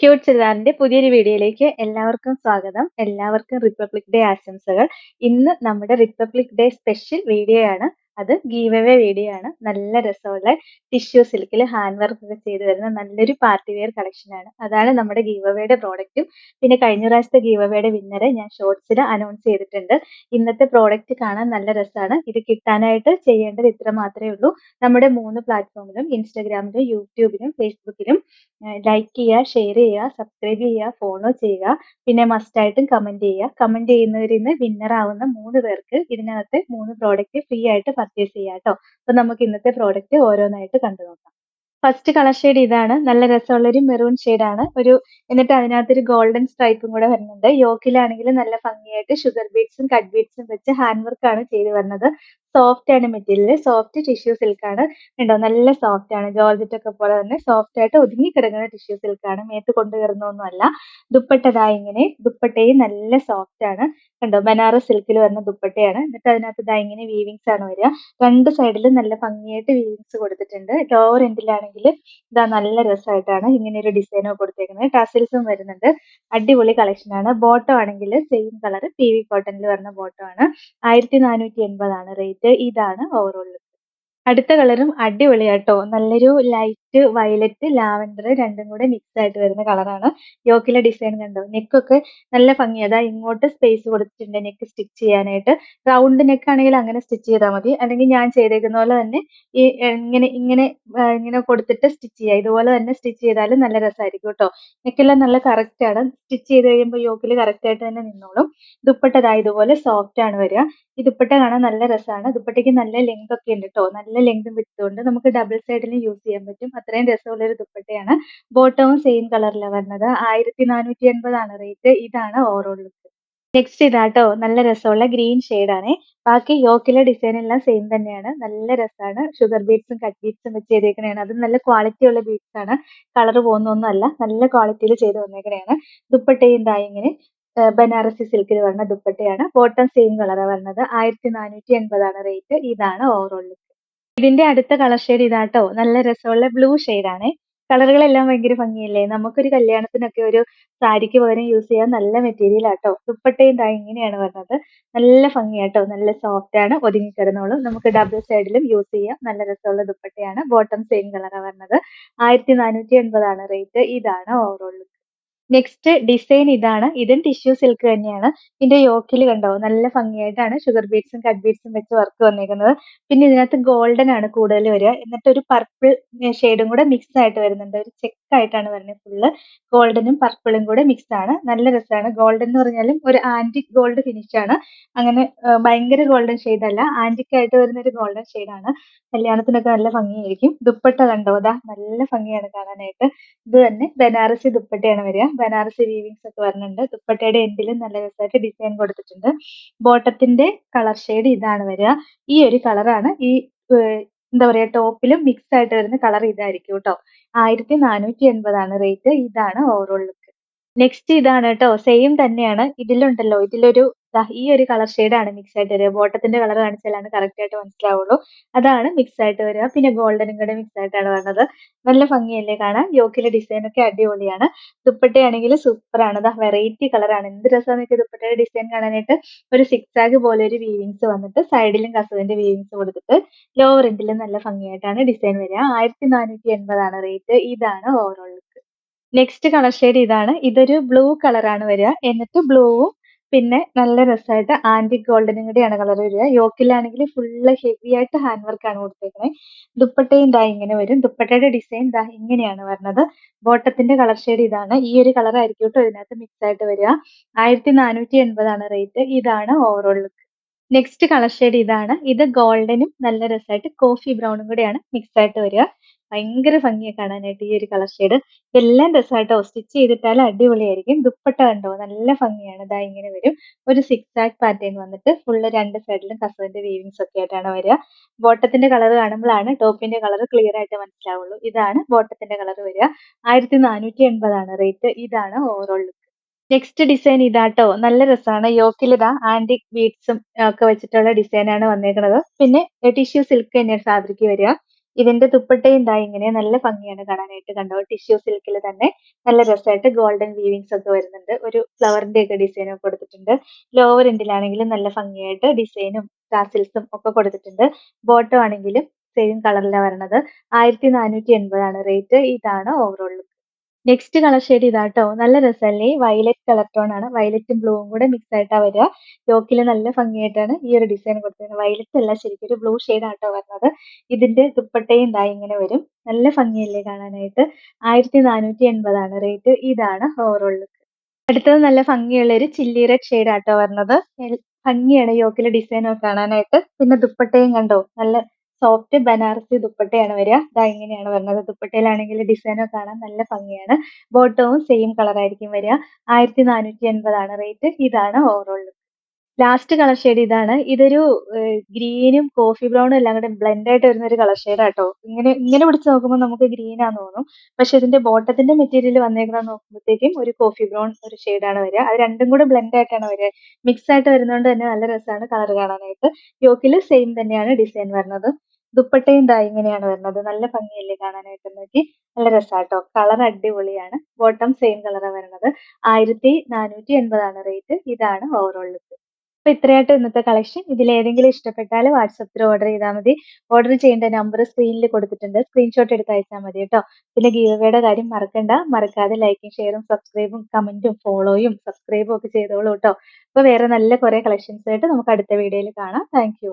Cute ചുരിദാറിന്റെ പുതിയൊരു വീഡിയോയിലേക്ക് എല്ലാവർക്കും സ്വാഗതം. എല്ലാവർക്കും റിപ്പബ്ലിക് ഡേ ആശംസകൾ. ഇന്ന് നമ്മുടെ റിപ്പബ്ലിക് ഡേ സ്പെഷ്യൽ വീഡിയോ ആണ്. അത് ഗീവ് വീഡിയോ ആണ്. നല്ല രസമുള്ള ടിഷ്യൂ സിൽക്കിൽ ഹാൻഡ് വർക്ക് ഒക്കെ ചെയ്ത് വരുന്ന നല്ലൊരു പാർട്ടി വെയർ കളക്ഷൻ ആണ്. അതാണ് നമ്മുടെ ഗീവ് അവേയുടെ പ്രോഡക്റ്റും പിന്നെ കഴിഞ്ഞ പ്രാവശ്യത്തെ ഗീവ് അവേയുടെ വിന്നറെ ഞാൻ ഷോർട്സിൽ അനൗൺസ് ചെയ്തിട്ടുണ്ട്. ഇന്നത്തെ പ്രോഡക്റ്റ് കാണാൻ നല്ല രസമാണ്. ഇത് കിട്ടാനായിട്ട് ചെയ്യേണ്ടത് ഇത്ര മാത്രമേ ഉള്ളൂ. നമ്മുടെ മൂന്ന് പ്ലാറ്റ്ഫോമിലും ഇൻസ്റ്റാഗ്രാമിലും യൂട്യൂബിലും ഫേസ്ബുക്കിലും ലൈക്ക് ചെയ്യുക ഷെയർ ചെയ്യുക സബ്സ്ക്രൈബ് ചെയ്യുക ഫോളോ ചെയ്യുക. പിന്നെ മസ്റ്റായിട്ടും കമന്റ് ചെയ്യുക. കമന്റ് ചെയ്യുന്നവരിൽ നിന്ന് വിന്നർ ആവുന്ന മൂന്ന് പേർക്ക് ഇതിനകത്ത് മൂന്ന് പ്രോഡക്റ്റ് ഫ്രീ ആയിട്ട് പർച്ചേസ് ചെയ്യാം കേട്ടോ അപ്പൊ നമുക്ക് ഇന്നത്തെ പ്രോഡക്റ്റ് ഓരോന്നായിട്ട് കണ്ടു നോക്കാം. ഫസ്റ്റ് കളർ ഷെയ്ഡ് ഇതാണ്. നല്ല രസമുള്ള ഒരു മെറൂൺ ആണ്. ഒരു എന്നിട്ട് അതിനകത്ത് ഒരു ഗോൾഡൻ സ്ട്രൈപ്പും കൂടെ വരുന്നുണ്ട്. യോക്കിലാണെങ്കിൽ നല്ല ഭംഗിയായിട്ട് ഷുഗർ ബീഡ്സും കട്ട് ബീഡ്സും വെച്ച് ഹാൻഡ് വർക്ക് ആണ് ചെയ്ത് വരുന്നത്. സോഫ്റ്റ് ആണ് മെറ്റീരിയൽ സോഫ്റ്റ് ടിഷ്യൂ സിൽക്ക് ആണ്. ഉണ്ടോ നല്ല സോഫ്റ്റ് ആണ്. ജോർജറ്റ് ഒക്കെ പോലെ തന്നെ സോഫ്റ്റ് ആയിട്ട് ഒതുങ്ങി കിടക്കുന്ന ടിഷ്യൂ സിൽക്ക് ആണ്. മേത്ത് കൊണ്ടു കയറുന്നൊന്നും ദുപ്പട്ടതാ ദുപ്പട്ട ഇങ്ങനെ ദുപ്പട്ടയും നല്ല സോഫ്റ്റ് ആണ്. കണ്ടോ? ബനാറസ് സിൽക്കിൽ വരുന്ന ദുപ്പട്ടയാണ്. എന്നിട്ട് അതിനകത്ത് ദാ ഇങ്ങനെ വീവിങ്സ് ആണ് വരിക. രണ്ട് സൈഡിലും നല്ല ഭംഗിയായിട്ട് വീവിങ്സ് കൊടുത്തിട്ടുണ്ട്. ലോവർ എൻഡിലാണെങ്കിൽ ഇതാ നല്ല രസമായിട്ടാണ് ഇങ്ങനെ ഒരു ഡിസൈനോ കൊടുത്തേക്കുന്നത്. ടസിൽസും വരുന്നുണ്ട്. അടിപൊളി കളക്ഷൻ ആണ്. ബോട്ടം ആണെങ്കിൽ സെയിം കളർ പി വി കോട്ടണിൽ വരുന്ന ബോട്ടം ആണ്. ആയിരത്തി നാനൂറ്റി എൺപതാണ് റേറ്റ് ഇതാണ് ഓവറോൾ അടുത്ത കളറും അടിപൊളിയാട്ടോ. നല്ലൊരു ലൈറ്റ് വയലറ്റ് ലാവൻഡർ രണ്ടും കൂടെ മിക്സ് ആയിട്ട് വരുന്ന കളറാണ് യോക്കിലെ ഡിസൈൻ കണ്ടോ? നെക്കൊക്കെ നല്ല ഭംഗി. അതാ ഇങ്ങോട്ട് സ്പേസ് കൊടുത്തിട്ടുണ്ട് നെക്ക് സ്റ്റിച്ച് ചെയ്യാനായിട്ട്. റൗണ്ട് നെക്ക് ആണെങ്കിൽ അങ്ങനെ സ്റ്റിച്ച് ചെയ്താൽ മതി. അല്ലെങ്കിൽ ഞാൻ ചെയ്തേക്കുന്ന പോലെ തന്നെ ഈ ഇങ്ങനെ ഇങ്ങനെ ഇങ്ങനെ കൊടുത്തിട്ട് സ്റ്റിച്ച് ചെയ്യുക ഇതുപോലെ തന്നെ സ്റ്റിച്ച് ചെയ്താലും നല്ല രസമായിരിക്കും കേട്ടോ. നെക്കെല്ലാം നല്ല കറക്റ്റ് ആണ്. സ്റ്റിച്ച് ചെയ്ത് കഴിയുമ്പോൾ യോക്കിൽ കറക്റ്റ് ആയിട്ട് തന്നെ നിന്നോളും. ദുപ്പട്ടതായ ഇതുപോലെ സോഫ്റ്റ് ആണ് വരിക. ഈ ദുപ്പട്ട കാണാൻ നല്ല രസമാണ്. ദുപ്പട്ടയ്ക്ക് നല്ല ലെങ്ത് ഒക്കെ ഉണ്ട് കേട്ടോ. നല്ല ലെങ്തും വിട്ടും നമുക്ക് ഡബിൾ സൈഡിൽ യൂസ് ചെയ്യാൻ പറ്റും. അത്രയും രസമുള്ള ഒരു ദുപ്പട്ടയാണ്. ബോട്ടവും സെയിം കളറിലാണ് വരുന്നത് ആയിരത്തി നാനൂറ്റി എൺപതാണ് റേറ്റ് ഇതാണ് ഓവറോൾ ലുക്ക് നെക്സ്റ്റ് ഇതാട്ടോ. നല്ല രസമുള്ള ഗ്രീൻ ആണ്. ബാക്കി യോക്കിലെ ഡിസൈൻ എല്ലാം സെയിം തന്നെയാണ്. നല്ല രസമാണ്. ഷുഗർ ബീഡ്സും കട്ട് ബീഡ്സും വെച്ച് ചെയ്തേക്കണേണ്. അതും നല്ല ക്വാളിറ്റി ഉള്ള ബീഡ്സ് ആണ്. കളർ പോകുന്നൊന്നുമല്ല. നല്ല ക്വാളിറ്റിയിൽ ചെയ്ത് വന്നേക്കണേണ്. ദുപ്പട്ടയും ഇതായി ഇങ്ങനെ ബനാറസി സിൽക്കിൽ വരുന്ന ദുപ്പട്ടയാണ്. ബോട്ടം സെയിം കളറാണ് വരുന്നത്. ആയിരത്തി നാനൂറ്റി എൺപതാണ് റേറ്റ് ഇതാണ് ഓവറോൾ ലുക്ക് ഇതിന്റെ അടുത്ത കളർ ഷെയ്ഡ് ഇതാട്ടോ. നല്ല രസമുള്ള ബ്ലൂ ആണ്. കളറുകളെല്ലാം ഭയങ്കര ഭംഗിയല്ലേ? നമുക്കൊരു കല്യാണത്തിനൊക്കെ ഒരു സാരിക്ക് പകരം യൂസ് ചെയ്യാൻ നല്ല മെറ്റീരിയൽ ആട്ടോ. ദുപ്പട്ടയും താ ഇങ്ങനെയാണ് വരുന്നത്. നല്ല ഭംഗിയാട്ടോ. നല്ല സോഫ്റ്റ് ആണ്. ഒതുങ്ങി കിടന്നോളും. നമുക്ക് ഡബിൾ സൈഡിലും യൂസ് ചെയ്യാം. നല്ല രസമുള്ള ദുപ്പട്ടയാണ്. ബോട്ടം സെയിം കളറാണ് വരുന്നത്. ആയിരത്തി നാനൂറ്റി എൺപതാണ് റേറ്റ് ഇതാണ് ഓവറോൾ ലുക്ക് നെക്സ്റ്റ് ഡിസൈൻ ഇതാണ്. ഇതും ടിഷ്യൂ സിൽക്ക് തന്നെയാണ്. ഇതിന്റെ യോക്കിൽ കണ്ടോ? നല്ല ഭംഗിയായിട്ടാണ് ഷുഗർ ബീഡ്സും കട്ട് ബീഡ്സും വെച്ച് വർക്ക് വന്നേക്കുന്നത്. പിന്നെ ഇതിനകത്ത് ഗോൾഡൻ ആണ് കൂടുതൽ വരിക. എന്നിട്ട് ഒരു പർപ്പിൾ ഷെയ്ഡും കൂടെ മിക്സ് ആയിട്ട് വരുന്നുണ്ട്. ഒരു ചെക്ക് ആയിട്ടാണ് വരുന്നത് ഫുള്ള് ഗോൾഡനും പർപ്പിളും കൂടെ മിക്സ് ആണ്. നല്ല രസമാണ്. ഗോൾഡൻ എന്ന് പറഞ്ഞാലും ഒരു ആന്റിക് ഗോൾഡ് ഫിനിഷ് ആണ്. അങ്ങനെ ഭയങ്കര ഗോൾഡൻ ഷെയ്ഡ് അല്ല. ആന്റിക് ആയിട്ട് വരുന്ന ഒരു ഗോൾഡൻ ഷെയ്ഡ് ആണ്. കല്യാണത്തിനൊക്കെ നല്ല ഭംഗിയായിരിക്കും. ദുപ്പട്ട കണ്ടോ? അതാ നല്ല ഭംഗിയാണ് കാണാനായിട്ട്. ഇത് തന്നെ ബനാറസി ദുപ്പട്ടയാണ് വരിക. ബനാറസി വീവിങ്സ് ഒക്കെ വരുന്നുണ്ട് ദുപ്പട്ടയുടെ എൻഡിലും നല്ല രസമായിട്ട് ഡിസൈൻ കൊടുത്തിട്ടുണ്ട്. ബോട്ടത്തിന്റെ കളർ ഷെയ്ഡ് ഇതാണ് വരിക. ഈ ഒരു കളറാണ് ഈ എന്താ പറയാ ടോപ്പിലും മിക്സ് ആയിട്ട് വരുന്ന കളർ ഇതായിരിക്കും കേട്ടോ. ആയിരത്തി നാനൂറ്റി എൺപതാണ് റേറ്റ് ഇതാണ് ഓവറോൾ ലുക്ക് നെക്സ്റ്റ് ഇതാണ് കേട്ടോ സെയിം തന്നെയാണ്. ഇതിലുണ്ടല്ലോ. ഇതിലൊരു ഈ ഒരു കളർ ആണ് മിക്സ് ആയിട്ട് വരിക. ബോട്ടത്തിന്റെ കളർ കാണിച്ചാലാണ് കറക്റ്റ് ആയിട്ട് മനസ്സിലാവുള്ളൂ. അതാണ് മിക്സ് ആയിട്ട് വരിക. പിന്നെ ഗോൾഡനും കൂടെ മിക്സ് ആയിട്ടാണ് വരുന്നത് നല്ല ഭംഗിയല്ലേ കാണാം യോക്കിലെ ഡിസൈൻ ഒക്കെ അടിപൊളിയാണ്. ദുപ്പട്ടയാണെങ്കിൽ ആണ്. ദാ വെറൈറ്റി കളറാണ് എന്ത് രസമാണെന്നൊക്കെ ദുപ്പട്ടയുടെ ഡിസൈൻ കാണാനായിട്ട് ഒരു സിക്സാഗ് പോലെ ഒരു വീവിങ്സ് വന്നിട്ട് സൈഡിലും കസവിന്റെ വീവിങ്സ് കൊടുത്തിട്ട് ലോവർ എൻഡിലും നല്ല ഭംഗിയായിട്ടാണ് ഡിസൈൻ വരിക. ആയിരത്തി നാനൂറ്റി എൺപതാണ് റേറ്റ് ഇതാണ് ഓവറോൾ നെക്സ്റ്റ് കളർ ഷെയ്ഡ് ഇതാണ്. ഇതൊരു ബ്ലൂ കളറാണ് വരിക. എന്നിട്ട് ബ്ലൂവും പിന്നെ നല്ല രസമായിട്ട് ആന്റിക് ഗോൾഡനും കൂടിയാണ് കളർ വരിക. യോക്കിലാണെങ്കിൽ ഫുള്ള് ഹെവി ആയിട്ട് ഹാൻഡ് വർക്ക് ആണ് കൊടുത്തേക്കുന്നത് ദുപ്പട്ടയും ദാ ഇങ്ങനെ വരും. ദുപ്പട്ടയുടെ ഡിസൈൻ ദാ ഇങ്ങനെയാണ് വരുന്നത് ബോട്ടത്തിന്റെ കളർ ഷെയ്ഡ് ഇതാണ്. ഈ ഒരു കളർ ആയിരിക്കും കേട്ടോ ഇതിനകത്ത് മിക്സ് ആയിട്ട് വരിക. ആയിരത്തി നാനൂറ്റി എൺപതാണ് റേറ്റ് ഇതാണ് overall look next colour shade ഇതാണ്. ഇത് ഗോൾഡനും നല്ല രസമായിട്ട് കോഫി ബ്രൗണും കൂടെയാണ് മിക്സ് ആയിട്ട് വരിക. ഭയങ്കര ഭംഗിയാണ് കാണാനായിട്ട് ഈ ഒരു കളർ ഷെയ്ഡ്. ഇതെല്ലാം രസമായിട്ടോ? സ്റ്റിച്ച് ചെയ്തിട്ടാൽ അടിപൊളിയായിരിക്കും. ദുപ്പട്ട കണ്ടോ? നല്ല ഭംഗിയാണ്. ഇതാ ഇങ്ങനെ വരും. ഒരു സിക്സ് ആക്ക് പാറ്റേൺ വന്നിട്ട് ഫുള്ള് രണ്ട് സൈഡിലും കസവിന്റെ വീവിങ്സ് ഒക്കെ ആയിട്ടാണ് വരിക. ബോട്ടത്തിന്റെ കളർ കാണുമ്പോഴാണ് ടോപ്പിന്റെ കളർ ക്ലിയർ ആയിട്ട് മനസ്സിലാവുള്ളൂ. ഇതാണ് ബോട്ടത്തിന്റെ കളർ വരിക. ആയിരത്തി നാനൂറ്റി എൺപതാണ് റേറ്റ് ഇതാണ് ഓവറോൾ ലുക്ക് നെക്സ്റ്റ് ഡിസൈൻ ഇതാട്ടോ. നല്ല രസമാണ്. യോക്കിൽ ഇതാ ആന്റിക് ബീഡ്സും ഒക്കെ വെച്ചിട്ടുള്ള ഡിസൈനാണ് വന്നേക്കുന്നത് പിന്നെ ടിഷ്യൂ സിൽക്ക് തന്നെയാണ് ഫാബ്രിക് വരിക. ഇതിന്റെ ദുപ്പട്ടയും ദാ ഇങ്ങനെ നല്ല ഭംഗിയാണ് കാണാനായിട്ട്. കണ്ടോ? ടിഷ്യൂ സിൽക്കിൽ തന്നെ നല്ല രസമായിട്ട് ഗോൾഡൻ വീവിങ്സ് ഒക്കെ വരുന്നുണ്ട്. ഒരു ഫ്ലവറിന്റെ ഒക്കെ ഒക്കെ കൊടുത്തിട്ടുണ്ട്. ലോവർ എൻഡിലാണെങ്കിലും നല്ല ഭംഗിയായിട്ട് ഡിസൈനും ടാസിൽസും ഒക്കെ കൊടുത്തിട്ടുണ്ട്. ബോട്ടം ആണെങ്കിലും സെയിം കളറിലാണ് വരണത്. ആയിരത്തി നാനൂറ്റി എൺപതാണ് റേറ്റ് ഇതാണ് ഓവറോൾ നെക്സ്റ്റ് കളർ ഷെയ്ഡ് ഇതാട്ടോ. നല്ല രസമല്ലേ? വയലറ്റ് കളർ ടോൺ ആണ്. വയലറ്റും ബ്ലൂവും കൂടെ മിക്സ് ആയിട്ടാ വരിക. യോക്കിൽ നല്ല ഭംഗിയായിട്ടാണ് ഈ ഒരു ഡിസൈൻ കൊടുത്തിരിക്കുന്നത്. വയലറ്റ് അല്ല ശരിക്കും ഒരു ബ്ലൂ ഷെയ്ഡ് ആട്ടോ വരുന്നത്. ഇതിന്റെ ദുപ്പട്ടയും ദാ ഇങ്ങനെ വരും. നല്ല ഭംഗിയല്ലേ കാണാനായിട്ട്? ആയിരത്തി നാനൂറ്റി എൺപതാണ് റേറ്റ് ഇതാണ് ഓവറോൾ ലുക്ക് അടുത്തത് നല്ല ഭംഗിയുള്ള ഒരു ചില്ലി റെഡ് ഷെയ്ഡ് ആട്ടോ വരുന്നത്. ഭംഗിയാണ് യോക്കിലെ ഡിസൈൻ ഒക്കെ കാണാനായിട്ട്. പിന്നെ ദുപ്പട്ടയും കണ്ടോ? നല്ല സോഫ്റ്റ് ബനാറസി ദുപ്പട്ടയാണ് വരിക. ഇതാ ഇങ്ങനെയാണ് വരുന്നത്. ദുപ്പട്ടയിലാണെങ്കിൽ ഒക്കെ കാണാൻ നല്ല ഭംഗിയാണ്. ബോട്ടവും സെയിം കളർ ആയിരിക്കും വരിക. ആയിരത്തി നാനൂറ്റി എൺപതാണ് റേറ്റ് ഇതാണ് ഓവറോൾ ലാസ്റ്റ് കളർ ഷെയ്ഡ് ഇതാണ്. ഇതൊരു ഗ്രീനും കോഫി ബ്രൗണും എല്ലാം കൂടെ ബ്ലെൻഡ് ആയിട്ട് വരുന്ന ഒരു കളർ ഷെയ്ഡ് ആട്ടോ. ഇങ്ങനെ ഇങ്ങനെ പിടിച്ച് നോക്കുമ്പോൾ നമുക്ക് ഗ്രീൻ തോന്നും. പക്ഷെ ഇതിന്റെ ബോട്ടത്തിന്റെ മെറ്റീരിയൽ വന്നേക്കുന്നത് നോക്കുമ്പോഴത്തേക്കും ഒരു കോഫി ബ്രൗൺ ഒരു ഷെയ്ഡാണ് വരിക. അത് രണ്ടും കൂടെ ബ്ലെൻഡ് ആയിട്ടാണ് വരിക. മിക്സ് ആയിട്ട് വരുന്നതുകൊണ്ട് തന്നെ നല്ല രസമാണ് കളർ കാണാനായിട്ട്. യോക്കിൽ സെയിം തന്നെയാണ് ഡിസൈൻ വരുന്നത്. ദുപ്പട്ടയും ദാ ഇങ്ങനെയാണ് വരുന്നത്. നല്ല ഭംഗിയല്ലേ കാണാനായിട്ട് നോക്കി. നല്ല രസാട്ടോ. കളർ അടിപൊളിയാണ്. ബോട്ടം സെയിം കളറാണ് വരുന്നത്. ആയിരത്തി നാനൂറ്റി എൺപതാണ് റേറ്റ് ഇതാണ് ഓവറോൾ ലുക്ക് അപ്പൊ ഇത്രയായിട്ട് ഇന്നത്തെ കളക്ഷൻ ഇതിൽ ഏതെങ്കിലും ഇഷ്ടപ്പെട്ടാൽ വാട്സപ്പിൽ ഓർഡർ ചെയ്താൽ മതി. ഓർഡർ ചെയ്യേണ്ട നമ്പർ സ്ക്രീനിൽ കൊടുത്തിട്ടുണ്ട്. സ്ക്രീൻഷോട്ട് എടുത്ത് അയച്ചാൽ മതി കേട്ടോ. പിന്നെ ഗീവയുടെ കാര്യം മറക്കണ്ട. മറക്കാതെ ലൈക്കും ഷെയറും സബ്സ്ക്രൈബും കമന്റും ഫോളോയും സബ്സ്ക്രൈബും ഒക്കെ ചെയ്തോളൂ കേട്ടോ. അപ്പൊ വേറെ നല്ല കുറെ കളക്ഷൻസ് ആയിട്ട് നമുക്ക് അടുത്ത വീഡിയോയിൽ കാണാം. Thank you